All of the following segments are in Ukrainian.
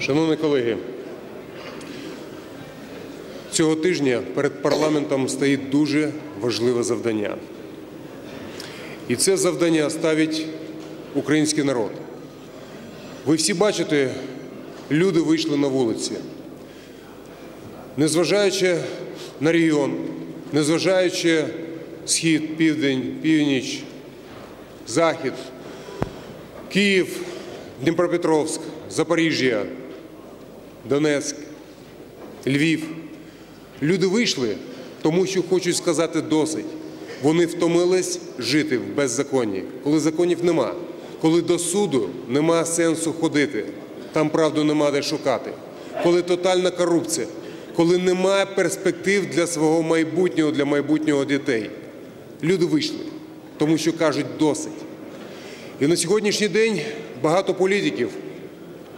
Шановні колеги, цього тижня перед парламентом стоїть дуже важливе завдання. І це завдання ставить український народ. Ви всі бачите, люди вийшли на вулиці. Незважаючи на регіон, незважаючи схід, південь, північ, захід, Київ, Дніпропетровськ, Запоріжжя, Донецьк, Львів. Люди вийшли, тому що хочуть сказати досить. Вони втомились жити в беззаконні, коли законів нема, коли до суду нема сенсу ходити, там правду нема де шукати, коли тотальна корупція, коли немає перспектив для свого майбутнього, для майбутнього дітей. Люди вийшли, тому що кажуть досить. І на сьогоднішній день багато політиків,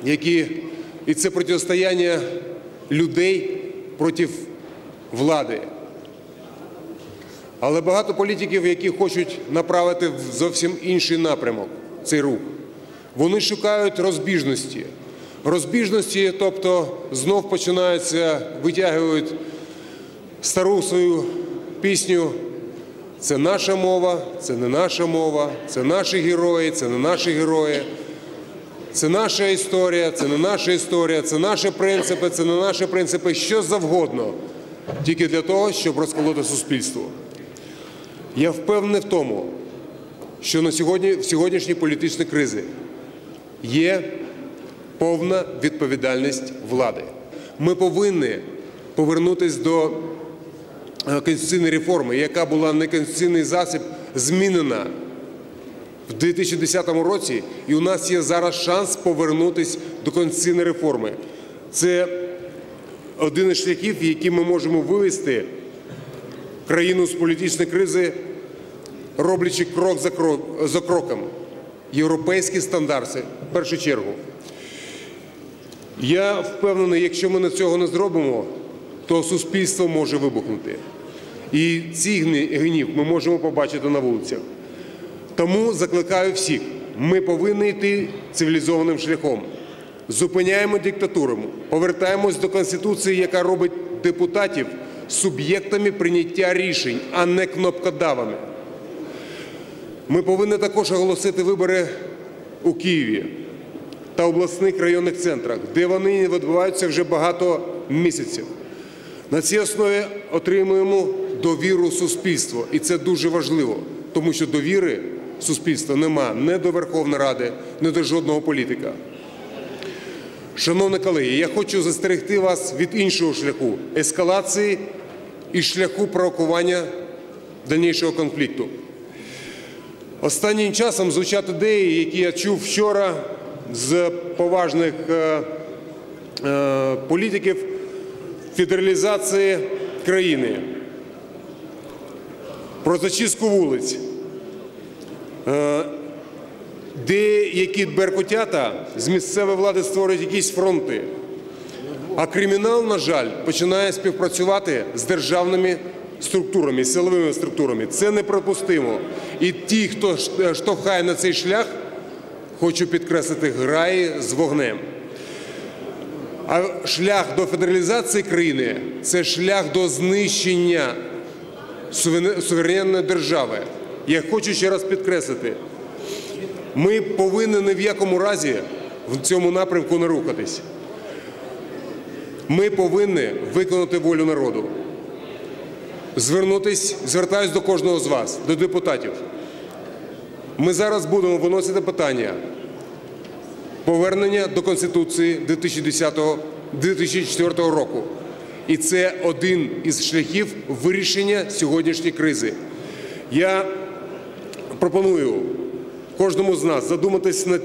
які і це протистояння людей проти влади. Але багато політиків, які хочуть направити в зовсім інший напрямок цей рух. Вони шукають розбіжності. Розбіжності, тобто знов починаються, витягують стару свою пісню. Це наша мова, це не наша мова, це наші герої, це не наші герої. Це наша історія, це не наша історія, це наші принципи, це не наші принципи, що завгодно, тільки для того, щоб розколоти суспільство. Я впевнений в тому, що на сьогодні, в сьогоднішній політичній кризі є повна відповідальність влади. Ми повинні повернутися до е, конституційної реформи, яка була неконституційний засіб змінена в 2010 році, і у нас є зараз шанс повернутися до конституційної реформи. Це один із шляхів, які ми можемо вивести країну з політичної кризи, роблячи крок за, крок, за кроком. Європейські стандарти в першу чергу. Я впевнений, якщо ми на цього не зробимо, то суспільство може вибухнути. І цей гнів ми можемо побачити на вулицях. Тому закликаю всіх, ми повинні йти цивілізованим шляхом. Зупиняємо диктатуру, повертаємось до Конституції, яка робить депутатів суб'єктами прийняття рішень, а не кнопкодавами. Ми повинні також оголосити вибори у Києві та обласних районних центрах, де вони відбуваються вже багато місяців. На цій основі отримуємо довіру суспільства, і це дуже важливо, тому що довіри суспільства нема ні до Верховної Ради, ні до жодного політика. Шановні колеги, я хочу застерегти вас від іншого шляху ескалації і шляху провокування дальнішого конфлікту. Останнім часом звучать ідеї, які я чув вчора з поважних е, е, політиків федералізації країни, про зачистку вулиць. Е, деякі беркутята з місцевої влади створюють якісь фронти. А кримінал, на жаль, починає співпрацювати з державними структурами, силовими структурами. Це неприпустимо. І ті, хто штовхає на цей шлях, хочу підкреслити, грає з вогнем. А шлях до федералізації країни це шлях до знищення суверенної держави. Я хочу ще раз підкреслити, ми повинні ні в якому разі в цьому напрямку не рухатись. Ми повинні виконати волю народу. Звернутись, звертаюсь до кожного з вас, до депутатів. Ми зараз будемо виносити питання повернення до Конституції 2010-2004 року. І це один із шляхів вирішення сьогоднішньої кризи. Я пропоную кожному з нас задуматись над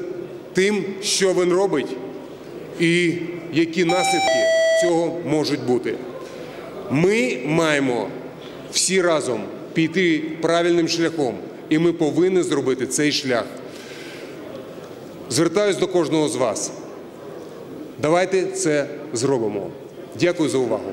тим, що він робить, і які наслідки цього можуть бути. Ми маємо всі разом піти правильним шляхом, і ми повинні зробити цей шлях. Звертаюсь до кожного з вас. Давайте це зробимо. Дякую за увагу.